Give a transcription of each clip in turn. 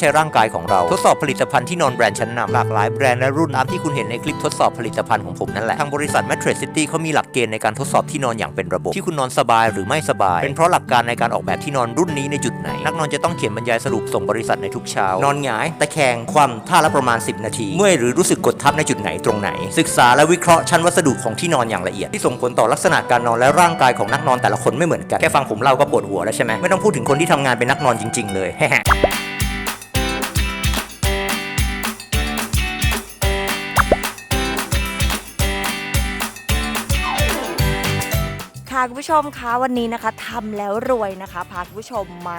ใช้ร่างกายของเราทดสอบผลิตภัณฑ์ที่นอนแบรนด์ชั้นนำหลากหลายแบรนด์และรุ่นตามที่คุณเห็นในคลิปทดสอบผลิตภัณฑ์ของผมนั่นแหละ ทางบริษัท Mattress City เขามีหลักเกณฑ์ในการทดสอบที่นอนอย่างเป็นระบบ ที่คุณนอนสบายหรือไม่สบาย เป็นเพราะหลักการในการออกแบบที่นอนรุ่นนี้ในจุดไหน นักนอนจะต้องเขียนบรรยายสรุปส่งบริษัทในทุกเช้านอนหงายตะแคงคว่ำท่าละประมาณ 10 นาที เมื่อยหรือรู้สึกกดทับในจุดไหนตรงไหน ศึกษาและวิเคราะห์ชั้นวัสดุของที่นอนอย่างละเอียดที่ส่งผลต่อลักษณะการนอนและร่างกายของนักนอนแต่ละคนไม่เหมือนกันแค่ฟังผมเล่าก็ปวดหัวแล้วใช่ไหมไม่ต้องพูดถึงคนที่ทำงานเป็นนักนอนจริง ๆ เลย ค่ะคุณผู้ชมคะวันนี้นะคะทำแล้วรวยนะคะ พาคุณผู้ชมมา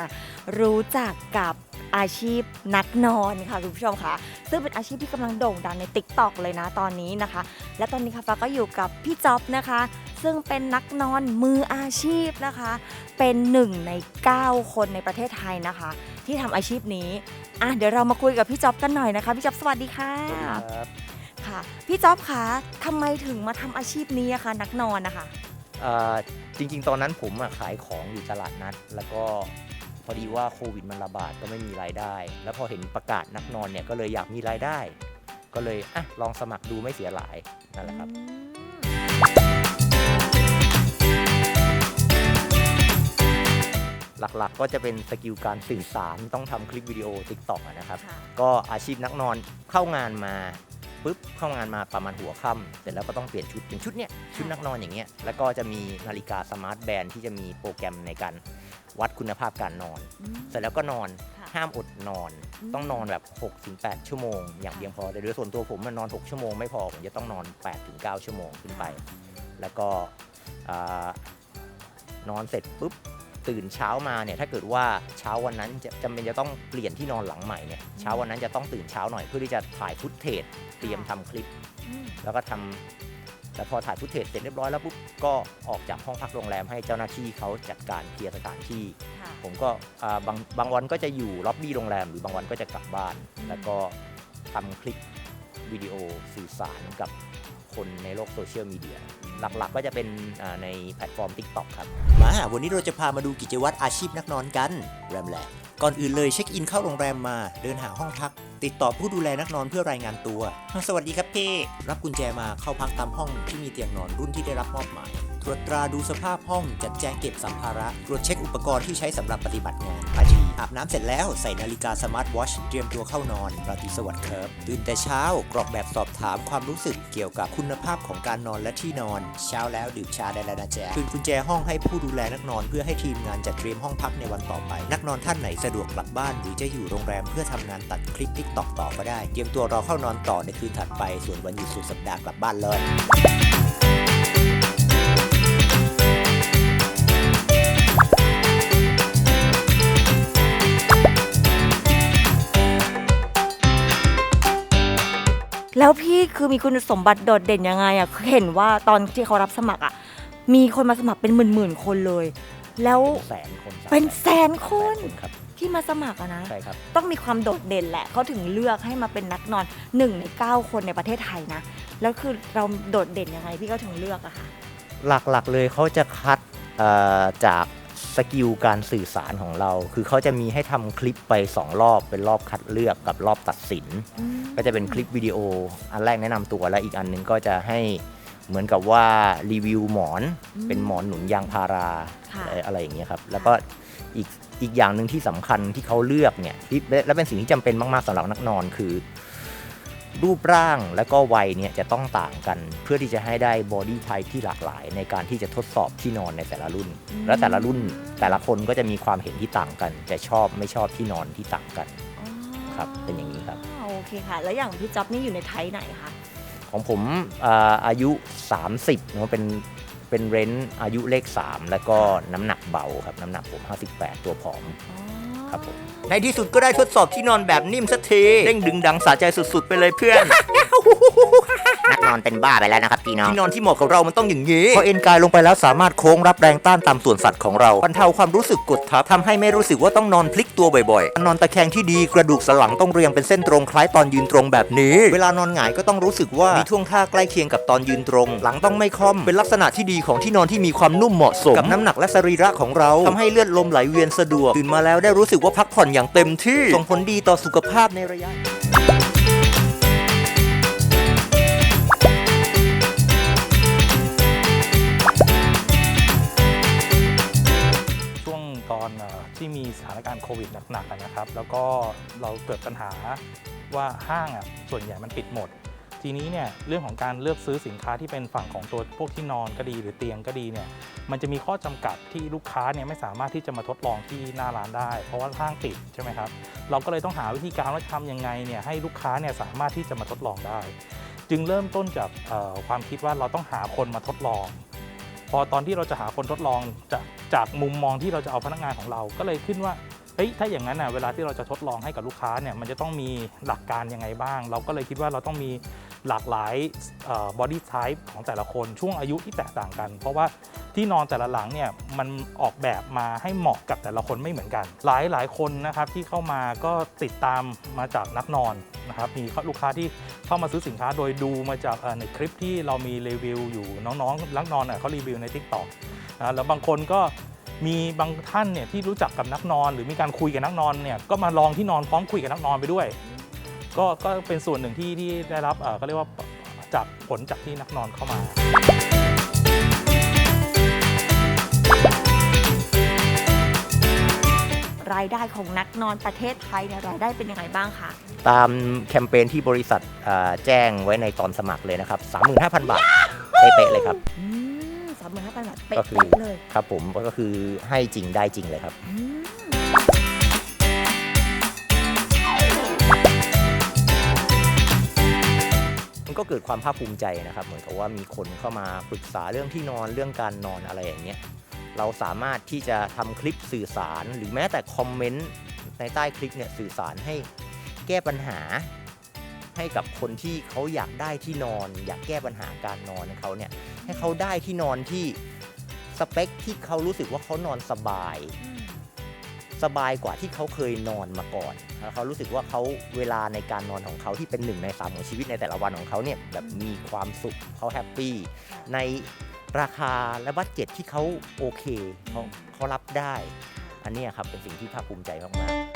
รู้จักกับอาชีพนักนอนค่ะคุณผู้ชมคะซึ่งเป็นอาชีพที่กำลังโด่งดังใน t ิ k t o k เลยนะตอนนี้นะคะ และตอนนี้ค่ะฟ้าก็อยู่กับพี่จ๊อบนะคะ ซึ่งเป็นนักนอนมืออาชีพนะคะ เป็นหนึ่งใน 9 คนในประเทศไทยนะคะ ที่ทำอาชีพนี้อะเดี๋ยวเรามาคุยกับพี่จ๊อบกันหน่อยนะคะพี่จ๊อบสวัสดีค่ะค่ะ พี่จ๊อบคะทำไมถึงมาทำอาชีพนี้อะคะนักนอนนะคะเอ่อ จริง ๆ ตอนนั้นผมอะขายของอยู่ตลาดนัด แล้วก็พอดีว่าโควิดมันระบาดก็ไม่มีรายได้ แล้วพอเห็นประกาศนักนอนเนี่ยก็เลยอยากมีรายได้ ก็เลยอะลองสมัครดูไม่เสียหลายนั่นแหละครับหลักๆ ก็จะเป็นสกิลการสื่อสารต้องทำคลิปวิดีโอ t ิ k t o k นะครับค่ะก็อาชีพนักนอนเข้างานมา ปุ๊บเข้างานมาประมาณหัวค่ำเสร็จแล้วก็ต้องเปลี่ยนชุดเป็นชุดเนี้ยชุดนักนอนอย่างเงี้ยแล้วก็จะมีนาฬิกาสมาร์ทแบนด์ที่จะมีโปรแกรมในการวัดคุณภาพการนอน อืม เสร็จแล้วก็นอนค่ะห้ามอดนอน อืม ต้องนอนแบบ6-8ชั่วโมง อย่างเพียงพอแต่โดยส่วนตัวผมมันนอน 6 ชั่วโมงไม่พอ ผมจะต้องนอน8-9ชั่วโมงขึ้นไป แล้วก็อ่านอนเสร็จปุ๊บ ตื่นเช้ามาเนี่ยถ้าเกิดว่าเช้าวันนั้นจะจำเป็นจะต้องเปลี่ยนที่นอนหลังใหม่เนี่ยเช้าวันนั้นจะต้องตื่นเช้าหน่อยเพื่อที่จะถ่ายฟุตเทจเตรียมทำคลิปอืมแล้วก็ทำแต่พอถ่ายฟุตเทจเสร็จเรียบร้อยแล้วปุ๊บก็ออกจากห้องพักโรงแรมให้เจ้าหน้าที่เขาจัดการเคลียร์สถานที่ค่ะผมก็อ่าบางบางวันก็จะอยู่ล็อบบี้โรงแรม หรือบางวันก็จะกลับบ้านอืมแล้วก็ทำคลิปวิดีโอสื่อสารกับคนในโลกโซเชียลมีเดีย หลักๆ ก็จะเป็นในแพลตฟอร์ม TikTok ครับ มาวันนี้เราจะพามาดูกิจวัตรอาชีพนักนอนกันแรมแหละก่อนอื่นเลยเช็คอินเข้าโรงแรมมา เดินหาห้องพัก ติดต่อผู้ดูแลนักนอนเพื่อรายงานตัว สวัสดีครับพี่ รับกุญแจมาเข้าพักตามห้องที่มีเตียงนอนรุ่นที่ได้รับมอบหมาย รวจตราดูสภาพห้องจัดแจงเก็บสัมภาระตรวจเช็คอุปกรณ์ที่ใช้สำหรับปฏิบัติงานอาชีอาบน้ำเสร็จแล้วใส่นาฬิกาสมาร์ทวอชเตรียมตัวเข้านอนราตรีสวัสดิ์ครับตื่นแต่เช้ากรอกแบบสอบถามความรู้สึกเกี่ยวกับคุณภาพของการนอนและที่นอน เช้าแล้วดื่มชาได้แล้วนะแจ๊คืนกุญแจห้องให้ผู้ดูแลนักนอนเพื่อให้ทีมงานจัดเตรียมห้องพักในวันต่อไป นักนอนท่านไหนสะดวกกลับบ้าน หรือจะอยู่โรงแรมเพื่อทำงานตัดคลิปทิกตอกต่อก็ได้ เตรียมตัวรอเข้านอนต่อในคืนถัดไป ส่วนวันหยุดสุดสัปดาห์กลับบ้านเลย คือมีคุณสมบัติโดดเด่นยังไงอะคือเห็นว่าตอนที่เขารับสมัครอะมีคนมาสมัครเป็นหมื่นๆคนเลย แล้วแสนคนเป็นแสนคนแสครับที่มาสมัครอะนะ ใช่ครับ ต้องมีความโดดเด่นแหละเขาถึงเลือกให้มาเป็นนักนอนหนึ่งในเก้าคนในประเทศไทยนะ แล้วคือเราโดดเด่นยังไงพี่ก็ถึงเลือกอะค่ะ หลักๆเลยเขาจะคัดเอ่อจาก สกิลการสื่อสารของเรา คือเขาจะมีให้ทำคลิปไป 2 รอบ เป็นรอบคัดเลือกกับรอบตัดสิน ก็จะเป็นคลิปวิดีโอ อันแรกแนะนำตัวและอีกอันหนึงก็จะให้เหมือนกับว่ารีวิวหมอนอืมเป็นหมอนหนุนยางพาราค่ะอะไรอะไรอย่างเงี้ยครับ แล้วก็อีกอีกอย่างหนึ่งที่สำคัญที่เขาเลือกเนี่ยที่และและเป็นสิ่งที่จำเป็นมากๆสำหรับนักนอนคือ รูปร่างและก็วัยเนี่ยจะต้องต่างกัน เพื่อที่จะให้ได้บอดี้ไทป์ที่หลากหลาย ในการที่จะทดสอบที่นอนในแต่ละรุ่นอืมและแต่ละรุ่นแต่ละคนก็จะมีความเห็นที่ต่างกัน จะชอบไม่ชอบที่นอนที่ต่างกันอ๋อครับเป็นอย่างนี้ครับ โอเคค่ะ แล้วอย่างพี่จ๊อบนี่อยู่ในไทยไหนคะของผมอ่าอายุ 30เนอะเป็นเป็นเรนจ์อายุเลข 3 แล้วก็น้ำหนักเบาครับน้ำหนักผม 58 ตัวผอม อ๋อ ครับผมในที่สุดก็ได้ทดสอบที่นอนแบบนิ่มสักทีเร่งดึงดังสะใจสุดๆ ไปเลยเพื่อน นักนอนเป็นบ้าไปแล้วนะครับพี่น้องที่นอนที่เหมาะกับเรามันต้องอย่างนี้พอเอนกายลงไปแล้วสามารถโค้งรับแรงต้านตามส่วนสัตว์ของเราบรรเทาความรู้สึกกดทับทำให้ไม่รู้สึกว่าต้องนอนพลิกตัวบ่อยๆนอนตะแคงที่ดีกระดูกสันหลังต้องเรียงเป็นเส้นตรงคล้ายตอนยืนตรงแบบนี้ เวลานอนหงายก็ต้องรู้สึกว่ามีท่วงท่าใกล้เคียงกับตอนยืนตรง หลังต้องไม่ค่อมเป็นลักษณะที่ดีของที่นอนที่มีความนุ่มเหมาะสมกับน้ำหนักและสรีระของเราทำให้เลือดลมไหลเวียนสะดวกตื่นมาแล้วได้รู้สึกว่าพักผ่อนอย่างเต็มที่ส่งผลดีต่อสุขภาพในระยะ สถานการณ์โควิดหนักๆนะครับ แล้วก็เราเกิดปัญหาว่าห้างอะส่วนใหญ่มันปิดหมด ทีนี้เนี่ยเรื่องของการเลือกซื้อสินค้าที่เป็นฝั่งของตัวพวกที่นอนก็ดีหรือเตียงก็ดีเนี่ยมันจะมีข้อจำกัดที่ลูกค้าเนี่ยไม่สามารถที่จะมาทดลองที่หน้าร้านได้ เพราะว่าห้างปิดใช่ไหมครับเราก็เลยต้องหาวิธีการว่าทำยังไงเนี่ยให้ลูกค้าเนี่ยสามารถที่จะมาทดลองได้ จึงเริ่มต้นจากความคิดว่าเราต้องหาคนมาทดลอง พอตอนที่เราจะหาคนทดลองจากจากมุมมองที่เราจะเอาพนักงานของเราก็เลยขึ้นว่าเฮ้ยถ้าอย่างนั้นน่ะเวลาที่เราจะทดลองให้กับลูกค้าเนี่ยมันจะต้องมีหลักการยังไงบ้าง เราก็เลยคิดว่าเราต้องมีหลากหลายบอดี้ไทป์ของแต่ละคนช่วงอายุที่แตกต่างกัน เพราะว่า ที่นอนแต่ละหลังเนี่ยมันออกแบบมาให้เหมาะกับแต่ละคนไม่เหมือนกัน หลายหลายคนนะครับที่เข้ามาก็ติดตามมาจากนักนอนนะครับมีลูกค้าที่เข้ามาซื้อสินค้าโดยดูมาจากในคลิปที่เรามีรีวิวอยู่น้องๆนักนอนน่ะเขารีวิวใน t ิ k t o k นะแล้วบางคนก็มีบางท่านเนี่ยที่รู้จักกับนักนอน หรือมีการคุยกับนักนอนเนี่ยก็มาลองที่นอนพร้อมคุยกับนักนอนไปด้วย ก็ก็เป็นส่วนหนึ่งที่ที่ได้รับเอ่อก็เรียกว่าจากผลจากที่นักนอนเข้ามา รายได้ของนักนอนประเทศไทยเนี่ยรายได้เป็นยังไงบ้างคะ ตามแคมเปญที่บริษัทอ่าแจ้งไว้ในตอนสมัครเลยนะครับ 35,000 บาท เป๊ะๆเลยครับ อืมสามหมื่นห้าพันบาทเป๊ก็คือะๆเลยครับผมก็คือให้จริงได้จริงเลยครับ อืมมันก็เกิดความภาคภูมิใจนะครับ เหมือนกับว่ามีคนเข้ามาปรึกษาเรื่องที่นอนเรื่องการนอนอะไรอย่างเงี้ย เราสามารถที่จะทำคลิปสื่อสาร หรือแม้แต่คอมเมนต์ในใต้คลิปเนี่ยสื่อสารให้แก้ปัญหา ให้กับคนที่เขาอยากได้ที่นอน อยากแก้ปัญหาการนอนของเขาเนี่ยให้เขาได้ที่นอนที่สเปคที่เขารู้สึกว่าเขานอนสบาย สบายกว่าที่เขาเคยนอนมาก่อนแล้วเขารู้สึกว่าเขาเวลาในการนอนของเขาที่เป็นหนึ่งในสามของชีวิตในแต่ละวันของเขาเนี่ยแบบมีความสุขเขาแฮปปี้ใน ราคาและบัตเจ็ตที่เขาโอเคเขาเขารับได้ อันเนี้ยครับเป็นสิ่งที่ภาคภูมิใจมากๆ